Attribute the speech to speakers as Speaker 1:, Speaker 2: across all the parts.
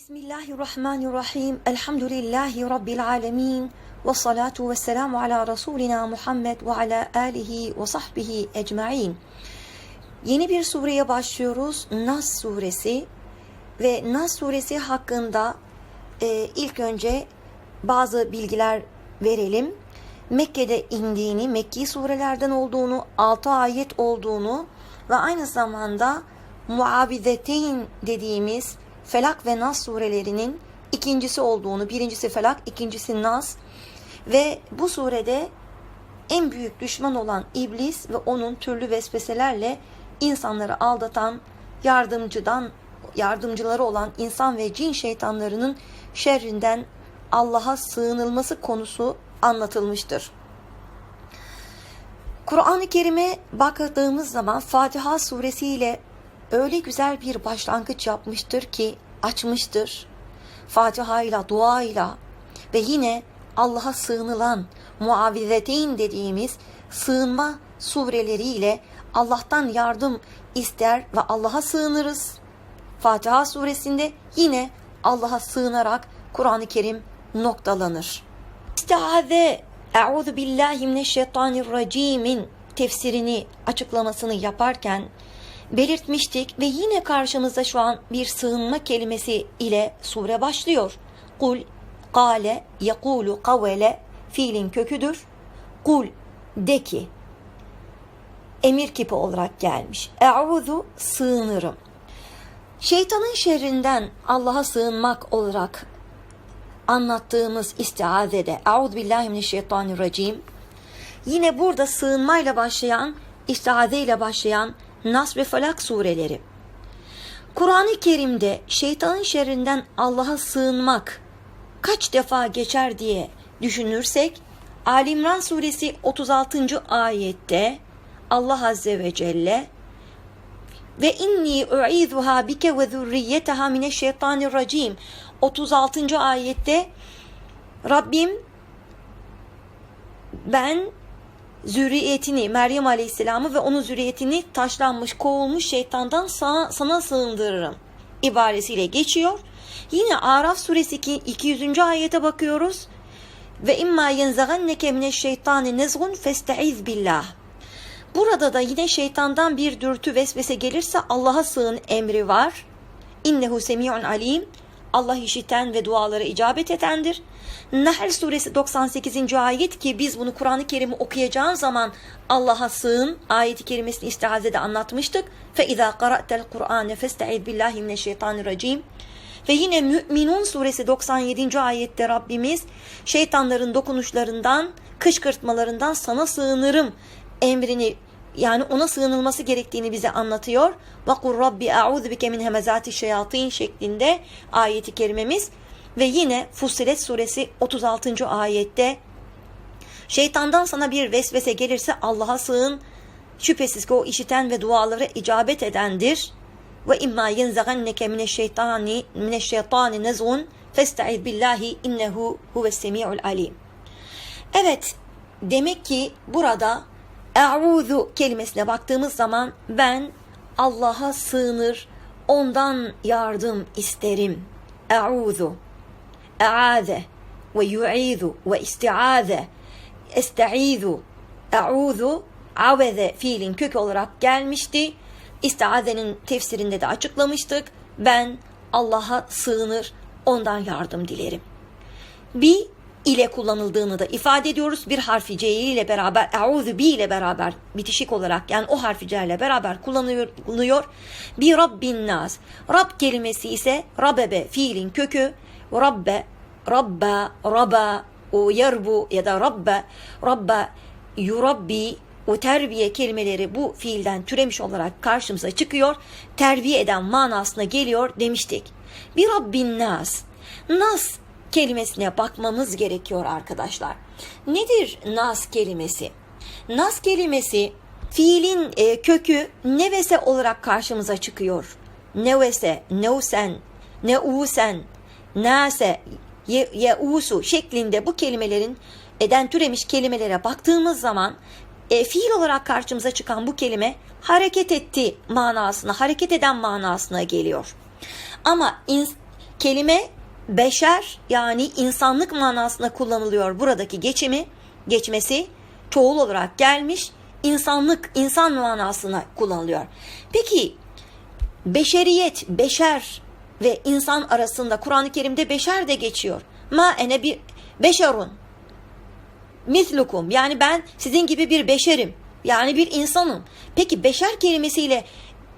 Speaker 1: Bismillahirrahmanirrahim. Elhamdülillahi Rabbil alemin. Ve salatu ve selamu ala Resulina Muhammed ve ala alihi ve sahbihi ecma'in. Yeni bir sureye başlıyoruz. Nas suresi. Ve Nas suresi hakkında e, ilk önce bazı bilgiler verelim. Mekke'de indiğini, Mekki surelerden olduğunu, 6 ayet olduğunu ve aynı zamanda muavizeteyn dediğimiz Felak ve Nas surelerinin ikincisi olduğunu, birincisi Felak, ikincisi Nas ve bu surede en büyük düşman olan iblis ve onun türlü vesveselerle insanları aldatan yardımcıdan yardımcıları olan insan ve cin şeytanlarının şerrinden Allah'a sığınılması konusu anlatılmıştır. Kur'an-ı Kerim'e baktığımız zaman Fatiha suresiyle öyle güzel bir başlangıç yapmıştır ki açmıştır. Fatiha ile dua ile ve yine Allah'a sığınılan muavizeteyn dediğimiz sığınma sureleriyle Allah'tan yardım ister ve Allah'a sığınırız. Fatiha suresinde yine Allah'a sığınarak Kur'an-ı Kerim noktalanır. İstiaze Euzu billahi mineşşeytanirracim'in tefsirini, açıklamasını yaparken belirtmiştik ve yine karşımızda şu an bir sığınma kelimesi ile sure başlıyor. Kul, kale, yakulu, kavele fiilin köküdür. Kul, de ki. Emir kipi olarak gelmiş. E'udu, sığınırım. Şeytanın şerrinden Allah'a sığınmak olarak anlattığımız istiazede Euzu billahi mineşşeytanirracim yine burada sığınmayla başlayan, istiaze ile başlayan Nas ve Falak sureleri. Kur'an-ı Kerim'de şeytanın şerrinden Allah'a sığınmak kaç defa geçer diye düşünürsek Ali İmran suresi 36. ayette Allah azze ve celle ve inni u'izuha bike ve zurriyeteha mineşşeytanirracim 36. ayette Rabbim ben zürriyetini Meryem Aleyhisselam'ı ve onun zürriyetini taşlanmış, kovulmuş şeytandan sana, sana sığındırırım ibaresiyle geçiyor. Yine Araf suresi 200. ayete bakıyoruz. Ve imma yenzaganneke mineşşeytani nezgun festaiz billah. Burada da yine şeytandan bir dürtü vesvese gelirse Allah'a sığın emri var. İnnehu semi'un alim. Allah işiten ve dualara icabet edendir. Nahl suresi 98. ayet ki biz bunu Kur'an-ı Kerim'i okuyacağın zaman Allah'a sığın ayeti kerimesini istihazede anlatmıştık. Fe izâ qara'tel Kur'ane festa'id billahi mineşşeytanirracim. Ve yine Mü'minun suresi 97. ayette Rabbimiz şeytanların dokunuşlarından, kışkırtmalarından sana sığınırım emrini yani ona sığınılması gerektiğini bize anlatıyor. Vakur Rabbi a'udhu bike min hemezati şeyatin şeklinde ayeti kerimemiz ve yine Fussilet suresi 36. ayette şeytandan sana bir vesvese gelirse Allah'a sığın. Şüphesiz ki o işiten ve duaları icabet edendir. Ve imma yenzaganneke mineşşeytani mineşşeytani nezun festaiz billahi innehu huves semiul alim. Evet, demek ki burada E'uzu kelimesine baktığımız zaman ben Allah'a sığınır, ondan yardım isterim. E'uzu, e'aze ve yu'izu ve isti'aze, esta'izu, e'uzu, aveze fiilin kök olarak gelmişti. İstiazenin tefsirinde de açıklamıştık. Ben Allah'a sığınır, ondan yardım dilerim. Bir ile kullanıldığını da ifade ediyoruz. Bir harfi C ile beraber, e'udhu bi ile beraber bitişik olarak yani o harfi C ile beraber kullanılıyor. Bir Rabbin nas. Rab kelimesi ise rabebe fiilin kökü. Rabbe, rabba, raba, o yerbu ya da rabbe, rabbe, yurabbi, o terbiye kelimeleri bu fiilden türemiş olarak karşımıza çıkıyor. Terbiye eden manasına geliyor demiştik. Bir Rabbin nas. Nas kelimesine bakmamız gerekiyor arkadaşlar. Nedir nas kelimesi? Nas kelimesi fiilin e, kökü nevese olarak karşımıza çıkıyor. Nevese, neusen, neusen, nase, ye, yeusu şeklinde bu kelimelerin eden türemiş kelimelere baktığımız zaman e, fiil olarak karşımıza çıkan bu kelime hareket etti manasına, hareket eden manasına geliyor. Ama in, kelime beşer yani insanlık manasında kullanılıyor buradaki geçimi, geçmesi çoğul olarak gelmiş insanlık, insan manasına kullanılıyor. Peki beşeriyet, beşer ve insan arasında Kur'an-ı Kerim'de beşer de geçiyor. Ma ene bir beşerun mislukum yani ben sizin gibi bir beşerim. Yani bir insanım. Peki beşer kelimesiyle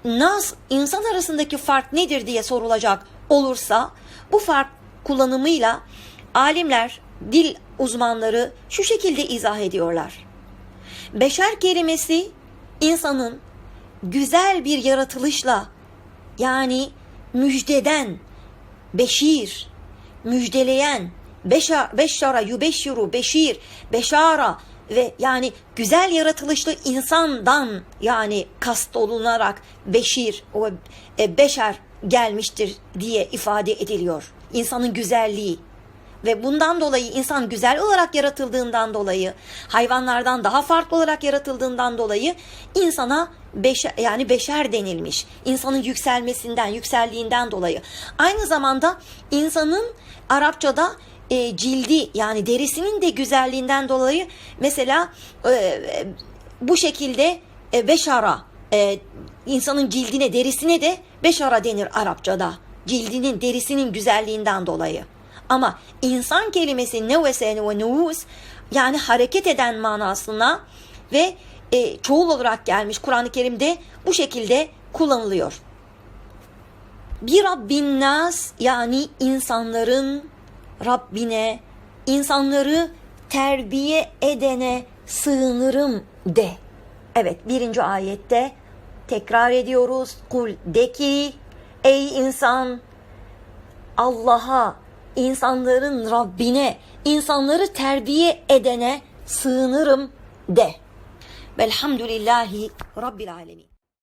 Speaker 1: nas insan arasındaki fark nedir diye sorulacak olursa bu fark kullanımıyla alimler, dil uzmanları şu şekilde izah ediyorlar. Beşer kelimesi insanın güzel bir yaratılışla yani müjdeden, beşir, müjdeleyen, beşa, beşara, yübeşiru, beşir, beşara ve yani güzel yaratılışlı insandan yani kast olunarak beşir, o e, beşer gelmiştir diye ifade ediliyor. İnsanın güzelliği ve bundan dolayı insan güzel olarak yaratıldığından dolayı hayvanlardan daha farklı olarak yaratıldığından dolayı insana beşer, yani beşer denilmiş. İnsanın yükselmesinden, yükseldiğinden dolayı. Aynı zamanda insanın Arapçada e, cildi yani derisinin de güzelliğinden dolayı mesela e, bu şekilde e, beşara e, insanın cildine derisine de beşara denir Arapçada. Cildinin derisinin güzelliğinden dolayı. Ama insan kelimesi nevesen ve nuvus yani hareket eden manasına ve e, çoğul olarak gelmiş Kur'an-ı Kerim'de bu şekilde kullanılıyor. Bir Rabbin nas yani insanların Rabbine, insanları terbiye edene sığınırım de. Evet birinci ayette tekrar ediyoruz. Kul de ki ey insan Allah'a, insanların Rabbine, insanları terbiye edene sığınırım de. Velhamdülillahi Rabbil Alemin.